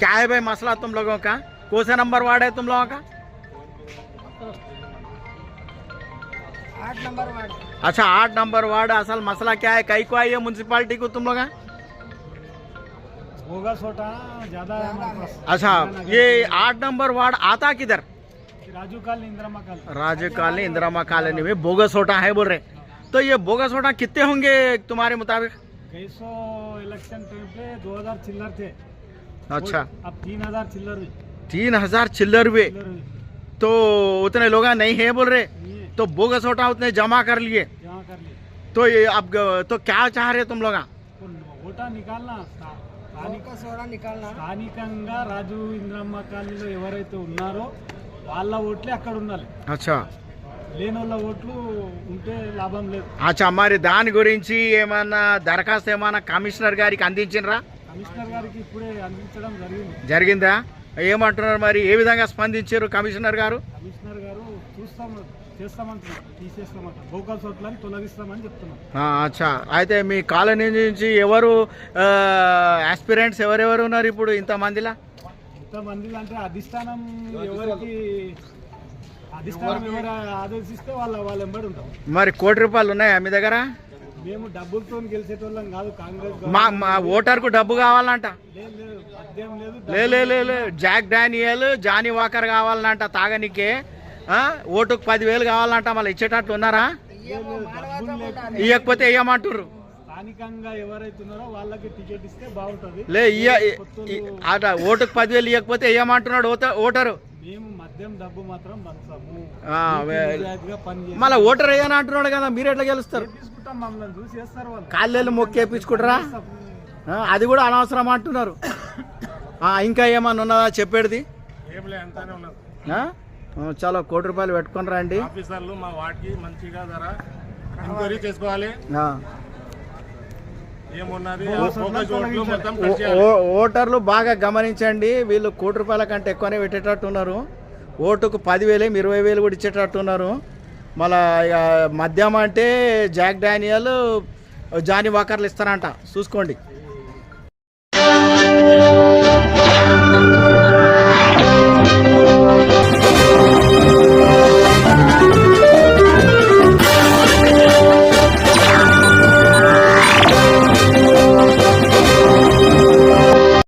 क्या है भाई मसला तुम लोगों का? कौन सा नंबर वार्ड है तुम लोगों का? आठ नंबर वार्ड। अच्छा आठ नंबर वार्ड असल मसला क्या है? कई को आई है म्यूनसिपालिटी को तुम लोग? होगा छोटा ज़्यादा है हमारे पास। अच्छा ये आठ नंबर वार्ड आता किधर? राजू काल इंदिरा काल। राजू कॉलोनी इंदिरामा कॉलोनी में बोगस होटा है बोल रहे। तो ये बोगस होटा कितने होंगे तुम्हारे मुताबिक? कैसो इलेक्शन टाइम पे 2000 चिल्लर थे। अच्छा अब 3000 चिल्लर हुई तीन हजार चिल्लर हुए चिल्लर हुई तो उतने लोग नहीं है बोल रहे नहीं है तो बोगस होटा उतने जमा कर लिए जमा कर ली तो ये अब तो क्या चाह रहे तुम लोग तो ఓటా నికాలనా స్థా- స్థానిక फोकस वाला निकालना స్థానికంగా రాజు ఇంద్రమ్మ కాలనీలో ఎవరైతే ఉన్నారో వాళ్ళ ఓట్లే అక్కడ ఉండాలి अच्छा లేని వాళ్ళ ఓట్లు ఉంటే లాభం లేదు అచ్చా మరి దాని గురించి ఏమన్నా దరఖాస్తు ఏమన్నా కమిషనర్ గారికి అందించినరా కమిషనర్ గారికి ఇప్పుడే అందించడం జరిగింది. జరిగిందా? ఏమంటున్నారు మరి? ఏ విధంగా స్పందించారు కమిషనర్ గారు? కమిషనర్ గారు చూస్తాం చేస్తామంటున్నారు. తీసేస్తామంటారు భూకాల్ చోట్లని తొలగిస్తామని చెప్తున్నారు. ఆ, అచ్చా. అయితే మీ కాలనీ నుంచి ఎవరు ఆస్పిరెంట్స్ ఎవరెవరు ఉన్నారు ఇప్పుడు ఇంతమందిలా ఇంతమంది అంటే అధిష్టానం ఎవరికి అధిష్టానం ఎవరు ఆదేశిస్తే వాళ్ళ వాళ్ళ ఉంటాం మరి కోటి రూపాయలు ఉన్నాయా మీ దగ్గర? మేము డబ్బులతో గెలిచేటోళ్ళం కాదు కాంగ్రెస్ మా మా ఓటర్కు డబ్బు కావాలంట. లేదు లేదు మద్యం లేదు లే లే లే లే జాక్ డానియల్ జానీ వాకర్ కావాలంట తాగనికే. ఆ, ఓటుకు పదివేలు కావాలంట మళ్ళీ ఇచ్చేటట్లు ఉన్నారా? ఇవ్వకపోతే ఇయ్యమంటుర్రు. స్థానికంగా ఎవరైతే ఉన్నారో వాళ్ళకి టికెట్ ఇస్తే బాగుంటది. లే ఇయ్య ఓటుకు పదివేలు ఇవ్వకపోతే ఇయ్యమంటున్నాడు ఓట- ఓటరు. మద్యం డబ్బు మాత్రం చేసి మళ్ళీ ఓటర్ వేయని అంటున్నాడు కదా మీరు ఎట్లా గెలుస్తారు? తీసుకుంటాం మమ్మల్ని చూసి చేస్తారు వాళ్ళు. కాళ్ళేళ్ళు మొక్కేపించుకుంటారా అది కూడా అనవసరం అంటున్నారు. ఆ, ఇంకా ఏమన్నా ఉన్నదా చెప్పేది? చాలా కోటి రూపాయలు పెట్టుకొని రండి. ఆఫీసర్లు మా వార్డుకి మంచిగా ధర. ఎంక్వైరీ చేసుకోవాలి. ఓటర్లు బాగా గమనించండి. వీళ్ళు కోటి రూపాయల కంటే ఎక్కువనే పెట్టేటట్టు ఉన్నారు. ఓటుకు పదివేలు ఏమి ఇరవై వేలు కూడా ఇచ్చేటట్టు ఉన్నారు మళ్ళా మద్యం అంటే జాక్ డానియల్ జానీ వాకర్లు ఇస్తారంట. చూసుకోండి.